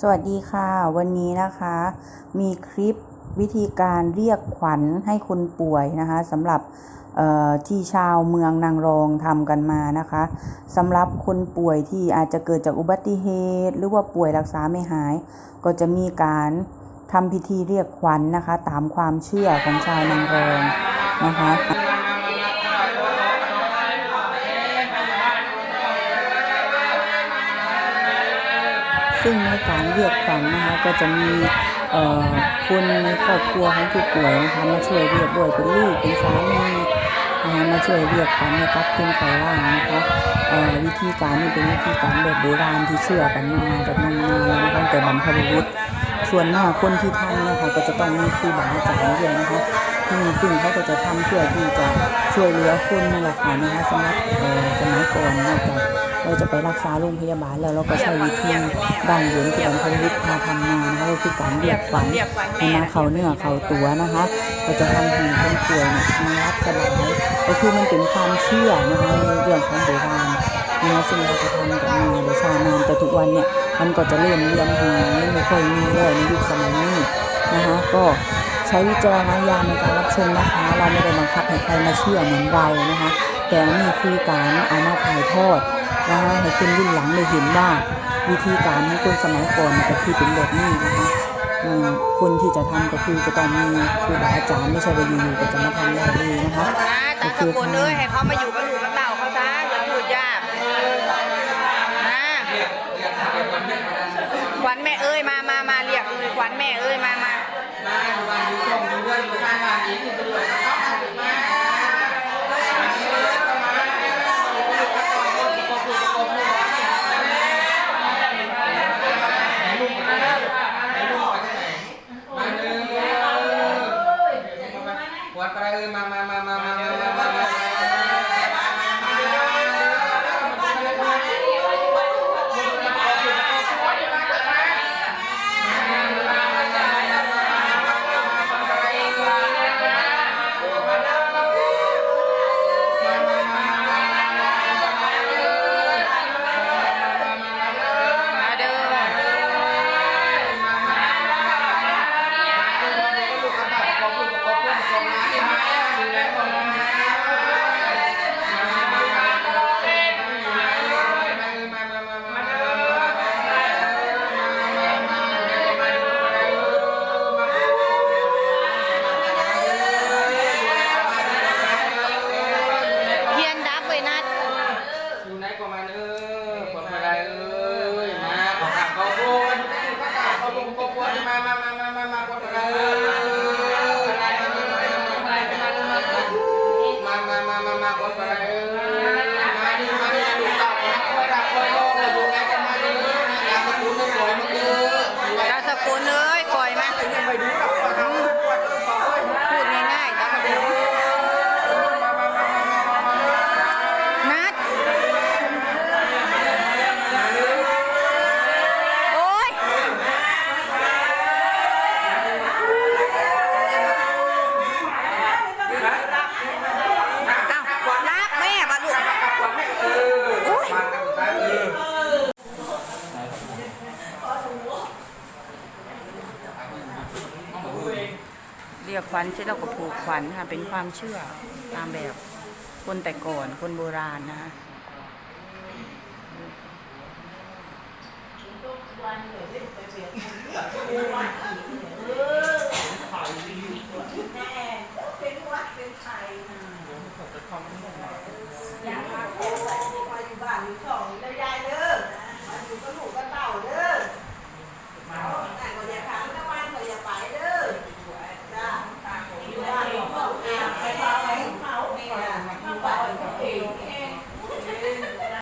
สวัสดีค่ะ วันนี้นะคะ มีคลิปวิธีการเรียกขวัญให้คนป่วยนะคะสำหรับที่ชาวเมืองนางรองทำกันมานะคะสำหรับคนป่วยที่อาจจะเกิดจากอุบัติเหตุ หรือว่าป่วยรักษาไม่หาย ก็จะมีการทำพิธีเรียกขวัญนะคะ ตามความเชื่อของชาวนางรองนะคะ ซึ่งในการเรียกฝังนะคะก็จะมีคนในครอบครัวของผู้ป่วยนะคะมาช่วยเรียกด้วยเป็นลูกเป็นสามีนะคะมาช่วยเรียกฝังให้กับคืนเขาล่างนะคะวิธีการนี้เป็นวิธีการแบบโบราณที่เชื่อกันมาแบบนานๆเลยนะคะตั้งแต่บรรพบุรุษ ส่วนมากคนที่ทำนี่ยค่ะก็จะต้องมีครูบาอาจารย์ด้วยนะคะซึ่งเขาก็จะทำเพื่อที่จะช่วยเหลือคนนี่แหละค่ะนะคะสำหรับสมัยก่อนนอกจากเราจะไปรักษาโรงพยาบาลแล้วเราก็ใช้วิธีดั้งเดิมที่บรรพบุรุษพาทำมานนะคะก็คือการเรียกขวัญให้มาเขาเนื้อเขาตัวนะคะ ก็จะทำให้คนป่วยเนี่ยมารับสบายก็คือมันเป็นความเชื่อนะคะในเรื่องของโบราณ นะคะซึ่งเราจะทำกันมาโดยชานานแต่ทุกวันเนี่ยมันก็จะเริ่มเลือนหายไม่ค่อยมีแล้วในยุคสมัยนี้นะคะก็ใช้วิจารณญาณในการรับชมนะคะ เราไม่ได้บังคับให้ใครมาเชื่อเหมือนเรานะคะ แต่อันนี่คือการเอามาถ่ายทอดนะคะให้คนรุ่นหลังได้เห็นว่าวิธีการของคนสมัยก่อนก็คือเป็นแบบนี้นะคะอืมคนที่จะทำก็คือจะต้องมีครูบาอาจารย์ไม่ใช่ว่าอยู่ๆก็จะมาทำได้เลยนะคะนะตาสกุลเอ้ยให้เขามาอยู่กับลูก Igual para mamá corner. ยขวัญเสร็จแล้ก็ผูกขวัญค่ะเป็นความเชื่อตามแบบคนแต่ก่อนคนโบราณนะคะ